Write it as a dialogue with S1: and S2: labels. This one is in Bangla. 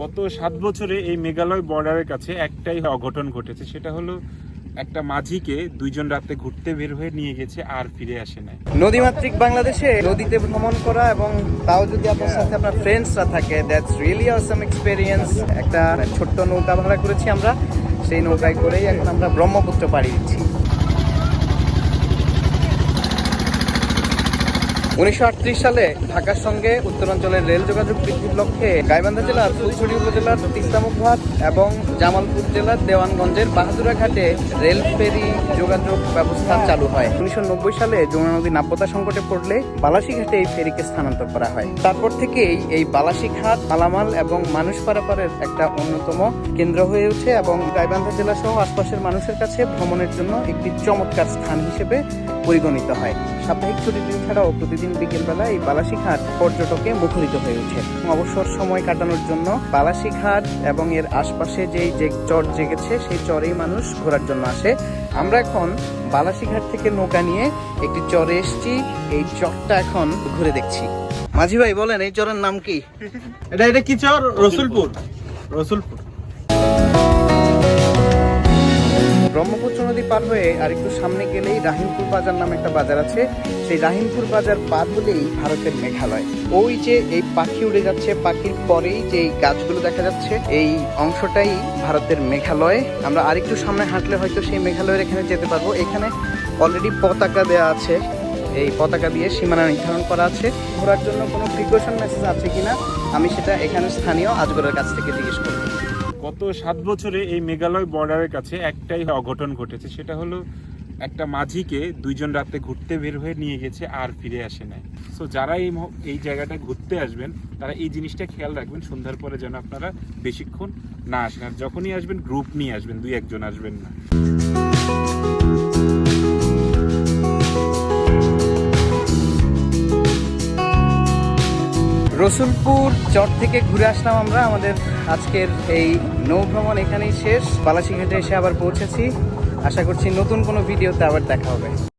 S1: গত সাত বছরে এই মেঘালয় বর্ডারের কাছে একটাই অঘটন ঘটেছে সেটা হলো একটা মাঝিকে দুইজন রাতে ঘুরতে বের হয়ে নিয়ে গেছে আর ফিরে আসে নাই।
S2: নদীমাতৃক বাংলাদেশে নদীতে ভ্রমণ করা এবং তাও যদি আপনার সাথে আপনার ফ্রেন্ডসরা থাকে দ্যাটস রিয়েলি অসাম এক্সপিরিয়েন্স একটা ছোট্ট নৌকা ভাড়া করেছি আমরা সেই নৌকায় করেই এখন আমরা ব্রহ্মপুত্র পাড়ি দিচ্ছি। উনিশশো আটত্রিশ সালে ঢাকার সঙ্গে উত্তরাঞ্চলের রেল যোগাযোগ বৃদ্ধির লক্ষ্যে গাইবান্ধা জেলার ফুলছড়ি উপজেলার তিস্তামুখঘাট এবং জামালপুর জেলার দেওয়ানগঞ্জের বাহাদুরা ঘাটে রেল ফেরি যোগাযোগ ব্যবস্থা চালু হয়। উনিশশো নব্বই সালে যমুনা নদী নাব্যতা সংকটে পড়লে বালাসী ঘাটে এই ফেরিকে স্থানান্তর করা হয়। তারপর থেকেই এই বালাসী ঘাট মালামাল এবং মানুষ পারাপারের একটা অন্যতম কেন্দ্র হয়ে ওঠে এবং গাইবান্ধা জেলা সহ আশপাশের মানুষের কাছে ভ্রমণের জন্য একটি চমৎকার স্থান হিসেবে পরিগণিত হয়। সাপ্তাহিক ছুটির দিন ছাড়াও প্রতিদিন বিকেলবেলা এই বালাসী ঘাট পর্যটকে মুখরিত হয়ে ওঠে। অবসর সময় কাটানোর জন্য বালাসী ঘাট এবং এর আশপাশে যেই যে চর জেগেছে, সেই চরেই মানুষ ঘোরার জন্য আসে। আমরা এখন বালাসী ঘাট থেকে নৌকা নিয়ে একটি চরে এসেছি। এই চরটা এখন ঘুরে দেখছি। মাঝি ভাই, বলেন, এই চরের নাম কি?
S3: এটা এটা কি চর? রসুলপুর। রসুলপুর।
S2: ব্রহ্মপুত্র নদী পার হয়ে আর একটু সামনে গেলেই রাহিমপুর বাজার নামে একটা বাজার আছে। সেই রাহিমপুর বাজার পার হলেই ভারতের মেঘালয়। ওই যে এই পাখি উড়ে যাচ্ছে, পাখির পরেই যে গাছগুলো দেখা যাচ্ছে, এই অংশটাই ভারতের মেঘালয়। আমরা আরেকটু সামনে হাঁটলে হয়তো সেই মেঘালয়ের এখানে যেতে পারব। এখানে অলরেডি পতাকা দেওয়া আছে। এই পতাকা দিয়ে সীমানা নির্ধারণ করা আছে। ঘোরার জন্য কোনো প্রিকশন মেসেজ আছে কিনা, আমি সেটা এখানে স্থানীয় আজগরের কাছ থেকে জিজ্ঞেস করব।
S1: গত সাত বছরে এই মেঘালয় বর্ডারের কাছে একটাই অঘটন ঘটেছে, সেটা হলো একটা মাঝিকে দুইজন রাতে ঘুরতে বের হয়ে নিয়ে গেছে আর ফিরে আসে নাই। সো যারা এই এই জায়গাটা ঘুরতে আসবেন, তারা এই জিনিসটা খেয়াল রাখবেন, সন্ধ্যার পরে যেন আপনারা বেশিক্ষণ না আসেন। আর যখনই আসবেন গ্রুপ নিয়ে আসবেন, দুই একজন আসবেন না।
S2: রসুলপুর চর থেকে ঘুরে আসলাম আমরা। আমাদের আজকের এই নৌ ভ্রমণ এখানেই শেষ। বালাসিঘাটে এসে আবার পৌঁছেছি। আশা করছি নতুন কোনো ভিডিওতে আবার দেখা হবে।